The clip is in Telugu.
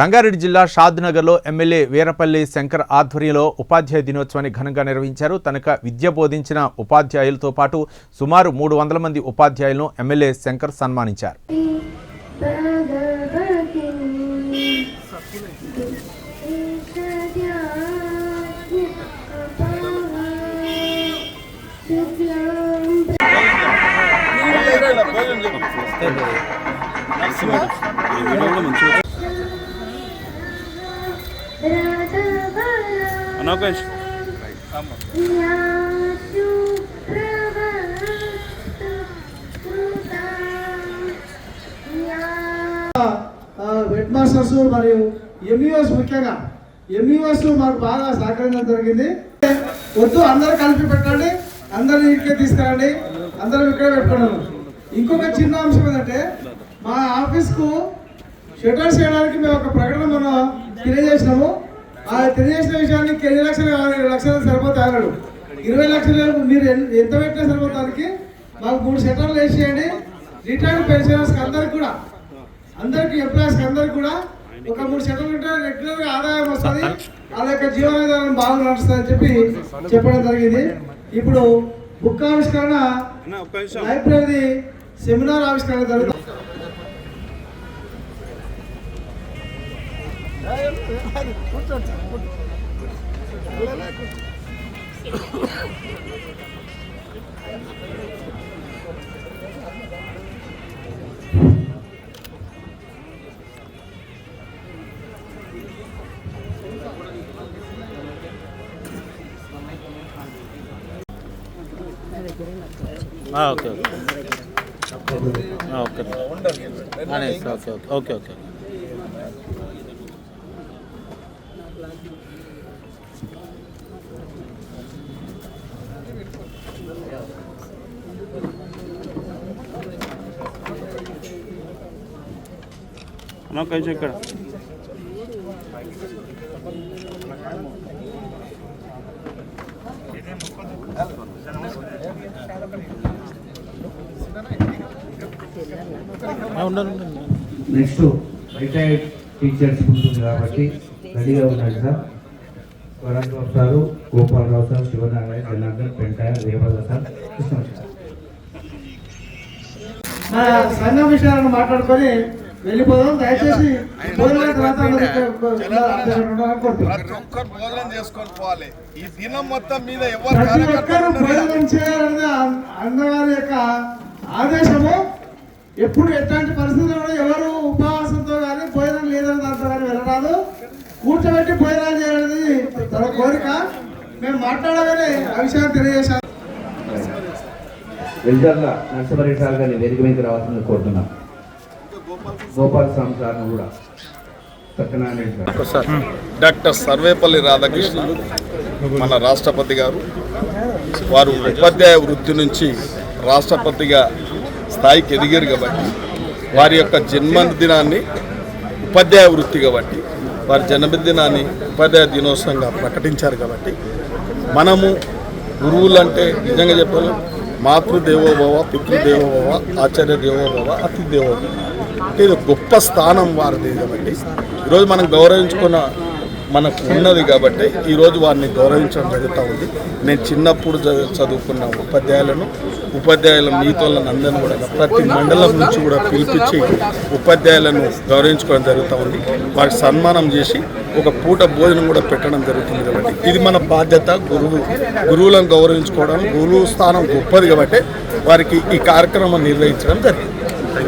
రంగారెడ్డి జిల్లా షాద్నగర్లో ఎమ్మెల్యే వీరపల్లి శంకర్ ఆధ్వర్యంలో ఉపాధ్యాయ దినోత్సవాన్ని ఘనంగా నిర్వహించారు. తనక విద్య బోధించిన ఉపాధ్యాయులతో పాటు సుమారు మూడు వందల మంది ఉపాధ్యాయులను ఎమ్మెల్యే శంకర్ సన్మానించారు. భగవతి అనోకేష్ హెడ్ మాస్టర్స్ మరియు ఎంఈఓస్ ముఖ్యంగా. ఎంఈఓస్ మాకు బాగా సహకరించడం జరిగింది. వద్దు అందరూ కలిపి పెట్టండి. అందరిని ఇంటికే తీసుకురండి. అందరం ఇక్కడే పెట్టుకున్నాను ఇంకొక చిన్న అంశం ఏంటంటే మా ఆఫీస్కు షెటర్స్ చేయడానికి మేము ఒక ప్రకటన మనం తెలియజేసినాము. ఆ తెలియజేసిన విషయాన్ని ఎన్ని లక్షలు కావాలి? ఇరవై లక్షలు సరిపోతాయి అన్నాడు ఇరవై లక్షలు మీరు ఎంత పెట్టినా సరిపోతానికి మాకు మూడు షెటర్లు వేసేయండి రిటైర్డ్ పెన్షనర్స్కి అందరికి కూడా అందరికి ఎంప్లాయీస్ అందరికి కూడా ఒక మూడు సెటిల్ ఉంటే రెగ్యులర్గా ఆదాయం వస్తుంది. వాళ్ళ యొక్క జీవనాధారం బాగా నడుస్తుంది అని చెప్పి చెప్పడం జరిగింది. ఇప్పుడు బుక్ ఆవిష్కరణ లైబ్రరీ సెమినార్ ఆవిష్కరణ జరుగుతుంది. ఓకే ఓకే ఓకే అనేసి ఓకే ఓకే ఓకే ఒక్క నిమిషం ఇక్కడ నెక్స్ట్ రిటైర్డ్ టీచర్స్ ఉంటుంది కాబట్టి రెడీగా ఉన్నాడు sir. Warangal sir Gopalarao sir Sivanarayana Janardhan Pentaiah Revalla sir. Krishna సంఘం విషయాలను మాట్లాడుకొని వెళ్ళిపోదాం దయచేసి. ప్రతి ఒక్కరు భోజనం చేసుకొని పోవాలి. ఈ దినం మొత్తం మీద ఎవరు. భోజనం చేయాలనేది యొక్క ఆదేశము. ఎప్పుడు ఎట్లాంటి పరిస్థితుల్లో కూడా ఎవరు ఉపవాసంతో కానీ భోజనం లేదని దాంతో కానీ వెళ్ళరాదు. కూర్చోబెట్టి భోజనాలు చేయాలనేది తన కోరిక. మేము మాట్లాడగానే ఆ విషయాన్ని తెలియజేశాను. నర్సపరెడ్డి సార్ గారిని వేదిక మీదకి రావాల్సింది కోరుతున్నాం. గోపాల్ స్వామి సార్ని కూడా సార్ డాక్టర్ సర్వేపల్లి రాధాకృష్ణ మన రాష్ట్రపతి గారు వారు ఉపాధ్యాయ వృత్తి నుంచి రాష్ట్రపతిగా స్థాయికి ఎదిగారు కాబట్టి వారి యొక్క జన్మదినాన్ని ఉపాధ్యాయ వృత్తి కాబట్టి వారి జన్మదినాన్ని ఉపాధ్యాయ దినోత్సవంగా ప్రకటించారు కాబట్టి మనము గురువులంటే నిజంగా చెప్పాలి మాతృదేవోభవ పితృదేవోభవ ఆచార్య దేవోభవ అతిథి దేవోభవ. అంటే ఇది గొప్ప స్థానం వారిది కాబట్టి ఈరోజు మనం గౌరవించుకున్న మనకు ఉన్నది కాబట్టి ఈరోజు వారిని గౌరవించడం జరుగుతూ ఉంది. నేను చిన్నప్పుడు చదువుకున్న ఉపాధ్యాయులను ఉపాధ్యాయుల మిగతాలను అందరిని కూడా ప్రతి మండలం నుంచి కూడా పిలిపించి ఉపాధ్యాయులను గౌరవించుకోవడం జరుగుతూ ఉంది. వారికి సన్మానం చేసి ఒక పూట భోజనం కూడా పెట్టడం జరుగుతుంది కాబట్టి ఇది మన బాధ్యత. గురువు గురువులను గౌరవించుకోవడం గురువు స్థానం గొప్పది కాబట్టి వారికి ఈ కార్యక్రమం నిర్వహించడం జరిగింది.